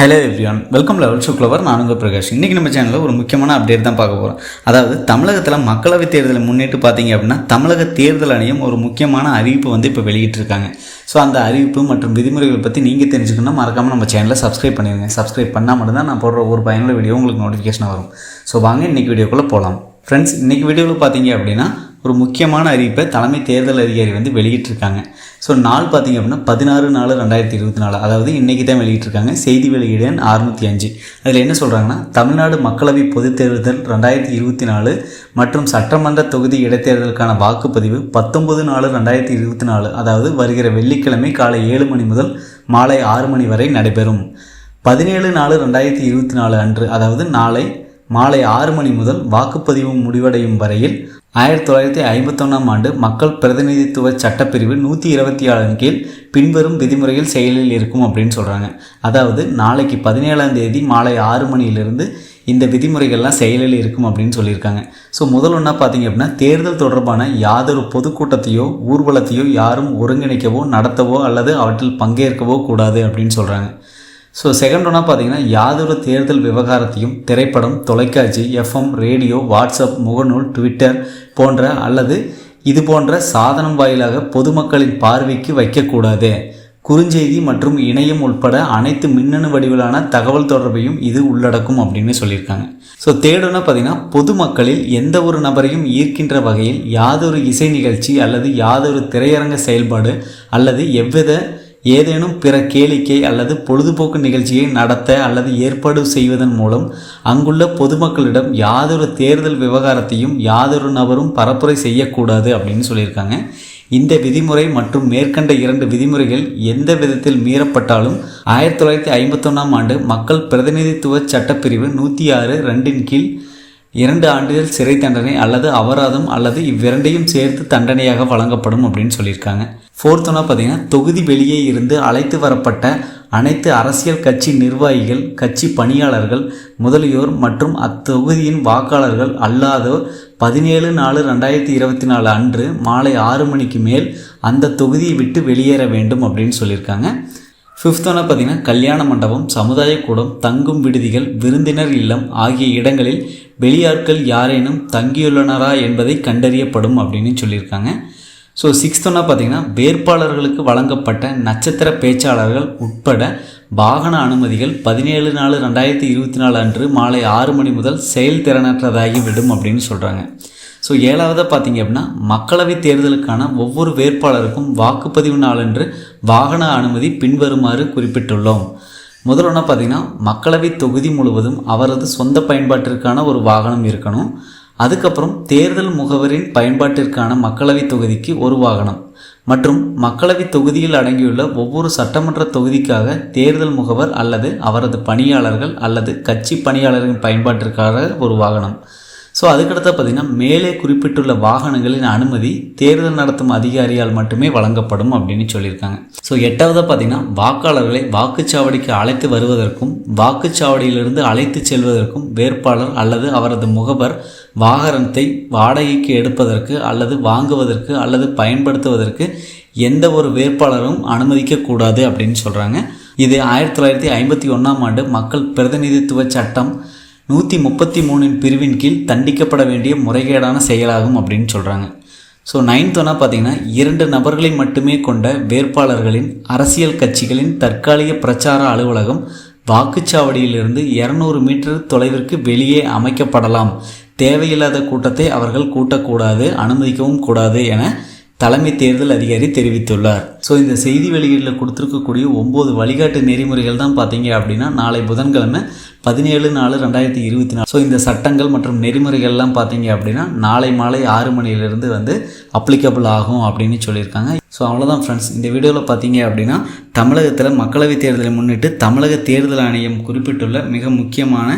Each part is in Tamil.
ஹலோ எவ்ரியான் வெல்கம் லெவல் சுக்லவர் நானுங்க பிரகாஷ். இன்றைக்கி நம்ம சேனலில் ஒரு முக்கியமான அப்டேட் தான் பார்க்க போகிறோம் அதாவது தமிழகத்தில் மக்களவைத் தேர்தலை முன்னிட்டு பார்த்தீங்க அப்படின்னா தமிழக தேர்தல் ஆணையம் ஒரு முக்கியமான அறிவிப்பு வந்து இப்போ வெளியிட்டிருக்காங்க. ஸோ அந்த அறிவிப்பு மற்றும் விதிமுறைகள் பற்றி நீங்கள் தெரிஞ்சுக்கணும் மறக்காமல் நம்ம சேனலை சப்ஸ்கிரைப் பண்ணிடுங்க சப்ஸ்கிரைப் பண்ணால் மட்டும்தான் நான் போடுற ஒரு பயனுள்ள வீடியோ உங்களுக்கு நோட்டிஃபிகேஷன் வரும். ஸோ வாங்க இன்றைக்கி வீடியோக்குள்ளே போகலாம் ஃப்ரெண்ட்ஸ் இன்றைக்கி வீடியோவில் பார்த்தீங்க அப்படின்னா ஒரு முக்கியமான அறிவிப்பை தலைமை தேர்தல் அதிகாரி வந்து வெளியிட்டிருக்காங்க. ஸோ நாள் பார்த்தீங்க அப்படின்னா பதினாறு நாலு ரெண்டாயிரத்தி இருபத்தி நாலு. அதாவது இன்றைக்கி தான் வெளியிட்டிருக்காங்க. செய்தி வெளியீடு எண் அறுநூற்றி அஞ்சு. அதில் என்ன சொல்கிறாங்கன்னா தமிழ்நாடு மக்களவை பொதுத் தேர்தல் ரெண்டாயிரத்தி இருபத்தி நாலு மற்றும் சட்டமன்ற தொகுதி இடைத்தேர்தலுக்கான வாக்குப்பதிவு பத்தொம்பது நாலு ரெண்டாயிரத்தி இருபத்தி நாலு. அதாவது வருகிற வெள்ளிக்கிழமை காலை ஏழு மணி முதல் மாலை ஆறு மணி வரை நடைபெறும். பதினேழு நாலு ரெண்டாயிரத்தி இருபத்தி நாலு அன்று அதாவது நாளை மாலை ஆறு மணி முதல் வாக்குப்பதிவு முடிவடையும் வரையில் ஆயிரத்தி தொள்ளாயிரத்தி ஐம்பத்தொன்னாம் ஆண்டு மக்கள் பிரதிநிதித்துவ சட்டப்பிரிவு நூற்றி இருபத்தி ஆறின் கீழ் பின்வரும் விதிமுறைகள் செயலில் இருக்கும் அப்படின்னு சொல்கிறாங்க அதாவது நாளைக்கு பதினேழாம் தேதி மாலை ஆறு மணியிலிருந்து இந்த விதிமுறைகள்லாம் செயலில் இருக்கும் அப்படின்னு சொல்லியிருக்காங்க. ஸோ முதல் ஒன்றா பார்த்தீங்க அப்படின்னா தேர்தல் தொடர்பான யாதொரு பொதுக்கூட்டத்தையோ ஊர்வலத்தையோ யாரும் ஒருங்கிணைக்கவோ நடத்தவோ அல்லது அவற்றில் பங்கேற்கவோ கூடாது அப்படின்னு சொல்கிறாங்க ஸோ செகண்ட் ஒன்றா பார்த்தீங்கன்னா யாதொரு தேர்தல் விவகாரத்தையும் திரைப்படம் தொலைக்காட்சி எஃப்எம் ரேடியோ வாட்ஸ்அப் முகநூல் ட்விட்டர் போன்ற அல்லது இது போன்ற சாதனம் வாயிலாக பொதுமக்களின் பார்வைக்கு வைக்கக்கூடாது. குறுஞ்செய்தி மற்றும் இணையம் உட்பட அனைத்து மின்னணு வடிவிலான தகவல் தொடர்பையும் இது உள்ளடக்கும் அப்படின்னு சொல்லியிருக்காங்க. ஸோ தேடுனா பார்த்தீங்கன்னா பொதுமக்களில் எந்த ஒரு நபரையும் ஈர்க்கின்ற வகையில் யாதொரு இசை நிகழ்ச்சி அல்லது யாதொரு திரையரங்க செயல்பாடு அல்லது எவ்வித ஏதேனும் பிற கேளிக்கை அல்லது பொழுதுபோக்கு நிகழ்ச்சியை நடத்த அல்லது ஏற்பாடு செய்வதன் மூலம் அங்குள்ள பொதுமக்களிடம் யாதொரு தேர்தல் விவகாரத்தையும் யாதொரு நபரும் பரப்புரை செய்யக்கூடாது அப்படின்னு சொல்லியிருக்காங்க. இந்த விதிமுறை மற்றும் மேற்கண்ட இரண்டு விதிமுறைகள் எந்த விதத்தில் மீறப்பட்டாலும் ஆயிரத்தி தொள்ளாயிரத்தி ஐம்பத்தொன்னாம் ஆண்டு மக்கள் பிரதிநிதித்துவ சட்டப்பிரிவு நூற்றி ஆறு ரெண்டின் கீழ் இரண்டு ஆண்டுகள் சிறை தண்டனை அல்லது அபராதம் அல்லது இவ்விரண்டையும் சேர்த்து தண்டனையாக வழங்கப்படும் அப்படின்னு சொல்லியிருக்காங்க. ஃபோர்த் ஒன்றா பார்த்தீங்கன்னா தொகுதி வெளியே இருந்து அழைத்து வரப்பட்ட அனைத்து அரசியல் கட்சி நிர்வாகிகள் கட்சி பணியாளர்கள் முதலியோர் மற்றும் அத்தொகுதியின் வாக்காளர்கள் அல்லாதோர் பதினேழு நாலு ரெண்டாயிரத்தி இருபத்தி நாலு அன்று மாலை ஆறு மணிக்கு மேல் அந்த தொகுதியை விட்டு வெளியேற வேண்டும் அப்படின்னு சொல்லியிருக்காங்க. ஃபிஃப்த் பார்த்தீங்கன்னா கல்யாண மண்டபம் சமுதாய கூடம் தங்கும் விடுதிகள் விருந்தினர் இல்லம் ஆகிய இடங்களில் வெளியாட்கள் யாரேனும் தங்கியுள்ளனரா என்பதை கண்டறியப்படும் அப்படின்னு சொல்லியிருக்காங்க. ஸோ சிக்ஸ்த்துனா பார்த்தீங்கன்னா வேட்பாளர்களுக்கு வழங்கப்பட்ட நட்சத்திர பேச்சாளர்கள் உட்பட வாகன அனுமதிகள் பதினேழு நாலு ரெண்டாயிரத்தி இருபத்தி நாலு அன்று மாலை ஆறு மணி முதல் செயல்திறனற்றதாகி விடும் அப்படின்னு சொல்கிறாங்க ஸோ ஏழாவதாக பார்த்தீங்க அப்படின்னா மக்களவைத் தேர்தலுக்கான ஒவ்வொரு வேட்பாளருக்கும் வாக்குப்பதிவு நாளன்று வாகன அனுமதி பின்வருமாறு குறிப்பிட்டுள்ளோம். முதல்ல பார்த்திங்கன்னா மக்களவை தொகுதி முழுவதும் அவரது சொந்த பயன்பாட்டிற்கான ஒரு வாகனம் இருக்கணும். அதுக்கப்புறம் தேர்தல் முகவரின் பயன்பாட்டிற்கான மக்களவை தொகுதிக்கு ஒரு வாகனம். மற்றும் மக்களவை தொகுதியில் அடங்கியுள்ள ஒவ்வொரு சட்டமன்ற தொகுதிக்காக தேர்தல் முகவர் அல்லது அவரது பணியாளர்கள் அல்லது கட்சி பணியாளர்களின் பயன்பாட்டிற்காக ஒரு வாகனம். ஸோ அதுக்கடுத்து பார்த்திங்கன்னா மேலே குறிப்பிட்டுள்ள வாகனங்களின் அனுமதி தேர்தல் நடத்தும் அதிகாரியால் மட்டுமே வழங்கப்படும் அப்படின்னு சொல்லியிருக்காங்க. ஸோ எட்டாவதாக பார்த்திங்கன்னா வாக்காளர்களை வாக்குச்சாவடிக்கு அழைத்து வருவதற்கும் வாக்குச்சாவடியிலிருந்து அழைத்து செல்வதற்கும் வேட்பாளர் அல்லது அவரது முகவர் வாகனத்தை வாடகைக்கு எடுப்பதற்கு அல்லது வாங்குவதற்கு அல்லது பயன்படுத்துவதற்கு எந்த ஒரு வேட்பாளரும் அனுமதிக்கக்கூடாது அப்படின்னு சொல்கிறாங்க இது ஆயிரத்தி தொள்ளாயிரத்தி ஐம்பத்தி ஒன்றாம் ஆண்டு மக்கள் பிரதிநிதித்துவ சட்டம் நூற்றி முப்பத்தி மூணின் பிரிவின் கீழ் தண்டிக்கப்பட வேண்டிய முறைகேடான செயலாகும் அப்படின்னு சொல்கிறாங்க ஸோ நைன்த் பார்த்தீங்கன்னா இரண்டு நபர்களை மட்டுமே கொண்ட வேட்பாளர்களின் அரசியல் கட்சிகளின் தற்காலிக பிரச்சார அலுவலகம் வாக்குச்சாவடியிலிருந்து இரநூறு மீட்டர் தொலைவிற்கு வெளியே அமைக்கப்படலாம். தேவையில்லாத கூட்டத்தை அவர்கள் கூட்டக்கூடாது அனுமதிக்கவும் கூடாது என தலைமை தேர்தல் அதிகாரி தெரிவித்துள்ளார். ஸோ இந்த செய்தி வெளியீட்டில் கொடுத்துருக்கக்கூடிய ஒம்பது வழிகாட்டு நெறிமுறைகள் தான் பார்த்தீங்க அப்படின்னா நாளை புதன்கிழமை பதினேழு நாலு ரெண்டாயிரத்தி இருபத்தி நாலு. ஸோ இந்த சட்டங்கள் மற்றும் நெறிமுறைகள்லாம் பார்த்தீங்க அப்படின்னா நாளை மாலை ஆறு மணியிலிருந்து வந்து அப்ளிகபிள் ஆகும் அப்படின்னு சொல்லியிருக்காங்க. ஸோ அவ்வளோதான் ஃப்ரெண்ட்ஸ் இந்த வீடியோவில் பார்த்தீங்க அப்படின்னா தமிழகத்தில் மக்களவைத் தேர்தலை முன்னிட்டு தமிழக தேர்தல் ஆணையம் குறிப்பிட்டுள்ள மிக முக்கியமான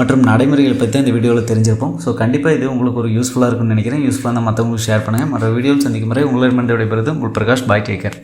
மற்றும் நடைமுறைகள் பற்றி இந்த வீடியோவில் தெரிஞ்சிருப்போம். ஸோ கண்டிப்பாக இது உங்களுக்கு ஒரு யூஸ்ஃபுல்லாக இருக்கும்னு நினைக்கிறேன். யூஸ்ஃபுல்லாக மற்றவங்களுக்கு ஷேர் பண்ணுங்கள் மற்ற வீடியோவில் சந்திக்கும் முறை உங்களிடமிருந்து விடைபெறுது உங்கள் பிரகாஷ் பாய் டேக்கர்